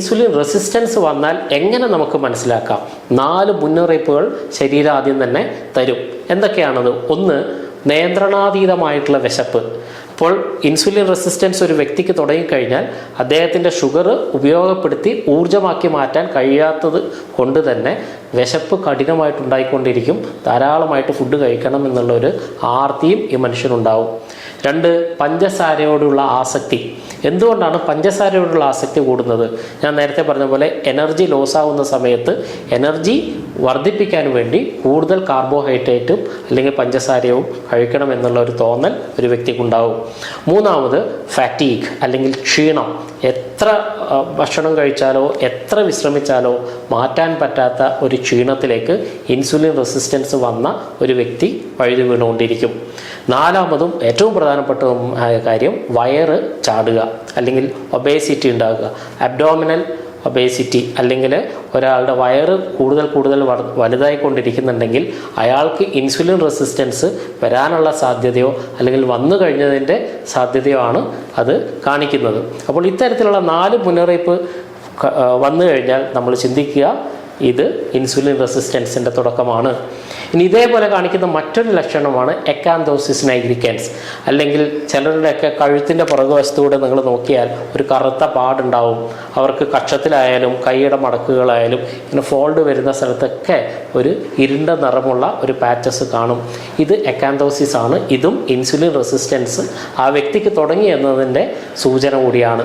Insulin resistance വന്നാൽ എങ്ങനെ നമുക്ക് മനസ്സിലാക്കാം? നാല് മുന്നറിയിപ്പുകൾ ശരീരം ആദ്യം തന്നെ തരും. എന്തൊക്കെയാണത്? ഒന്ന് നിയന്ത്രണാതീതമായിട്ടുള്ള വിശപ്പ്. അപ്പോൾ ഇൻസുലിൻ റെസിസ്റ്റൻസ് ഒരു വ്യക്തിക്ക് തുടങ്ങിക്കഴിഞ്ഞാൽ അദ്ദേഹത്തിന്റെ ഷുഗർ ഉപയോഗപ്പെടുത്തി ഊർജമാക്കി മാറ്റാൻ കഴിയാത്തത് കൊണ്ട് തന്നെ വിശപ്പ് കഠിനമായിട്ടുണ്ടായിക്കൊണ്ടിരിക്കും. ധാരാളമായിട്ട് ഫുഡ് കഴിക്കണം എന്നുള്ള ഒരു ആർത്തിയും ഈ മനുഷ്യനുണ്ടാവും. രണ്ട് പഞ്ചസാരയോടുള്ള ആസക്തി. എന്തുകൊണ്ടാണ് പഞ്ചസാരയോടുള്ള ആസക്തി കൂടുന്നത്? ഞാൻ നേരത്തെ പറഞ്ഞ പോലെ എനർജി ലോസ് ആവുന്ന സമയത്ത് എനർജി വർദ്ധിപ്പിക്കാൻ വേണ്ടി കൂടുതൽ കാർബോഹൈഡ്രേറ്റും അല്ലെങ്കിൽ പഞ്ചസാരയും കഴിക്കണം എന്നുള്ള ഒരു തോന്നൽ ഒരു വ്യക്തിക്കുണ്ടാവും. മൂന്നാമത് ഫാറ്റീഗ് അല്ലെങ്കിൽ ക്ഷീണം. എത്ര ഭക്ഷണം കഴിച്ചാലോ എത്ര വിശ്രമിച്ചാലോ മാറ്റാൻ പറ്റാത്ത ഒരു ക്ഷീണത്തിലേക്ക് ഇൻസുലിൻ റെസിസ്റ്റൻസ് വന്ന ഒരു വ്യക്തി വഴുതി വീണുകൊണ്ടിരിക്കും. നാലാമതും ഏറ്റവും പ്രധാനപ്പെട്ടതുമായ കാര്യം വയറ് ചാടുക അല്ലെങ്കിൽ ഒബേസിറ്റി ഉണ്ടാകുക. അബ്ഡോമിനൽ ഒബേസിറ്റി അല്ലെങ്കിൽ ഒരാളുടെ വയറ് കൂടുതൽ കൂടുതൽ വലുതായി വലുതായിക്കൊണ്ടിരിക്കുന്നുണ്ടെങ്കിൽ അയാൾക്ക് ഇൻസുലിൻ റെസിസ്റ്റൻസ് വരാനുള്ള സാധ്യതയോ അല്ലെങ്കിൽ വന്നു കഴിഞ്ഞതിന്റെ സാധ്യതയോ ആണ് അത് കാണിക്കുന്നത്. അപ്പോൾ ഇത്തരത്തിലുള്ള നാല് മുന്നറിയിപ്പ് വന്നു കഴിഞ്ഞാൽ നമ്മൾ ചിന്തിക്കുക ഇത് ഇൻസുലിൻ റെസിസ്റ്റൻസിന്റെ തുടക്കമാണ്. ഇനി ഇതേപോലെ കാണിക്കുന്ന മറ്റൊരു ലക്ഷണമാണ് എക്കാന്തോസിസ് നൈഗ്രിക്കൻസ് അല്ലെങ്കിൽ ചിലരുടെയൊക്കെ കഴുത്തിന്റെ പുറകുവശത്തൂടെ നിങ്ങൾ നോക്കിയാൽ ഒരു കറുത്ത പാടുണ്ടാവും. അവർക്ക് കക്ഷത്തിലായാലും കൈയുടെ മടക്കുകളായാലും ഇങ്ങനെ ഫോൾഡ് വരുന്ന സ്ഥലത്തൊക്കെ ഒരു ഇരുണ്ട നിറമുള്ള ഒരു പാറ്റസ് കാണും. ഇത് എക്കാന്തോസിസ് ആണ്. ഇതും ഇൻസുലിൻ റെസിസ്റ്റൻസ് ആ വ്യക്തിക്ക് തുടങ്ങി എന്നതിന്റെ സൂചന കൂടിയാണ്.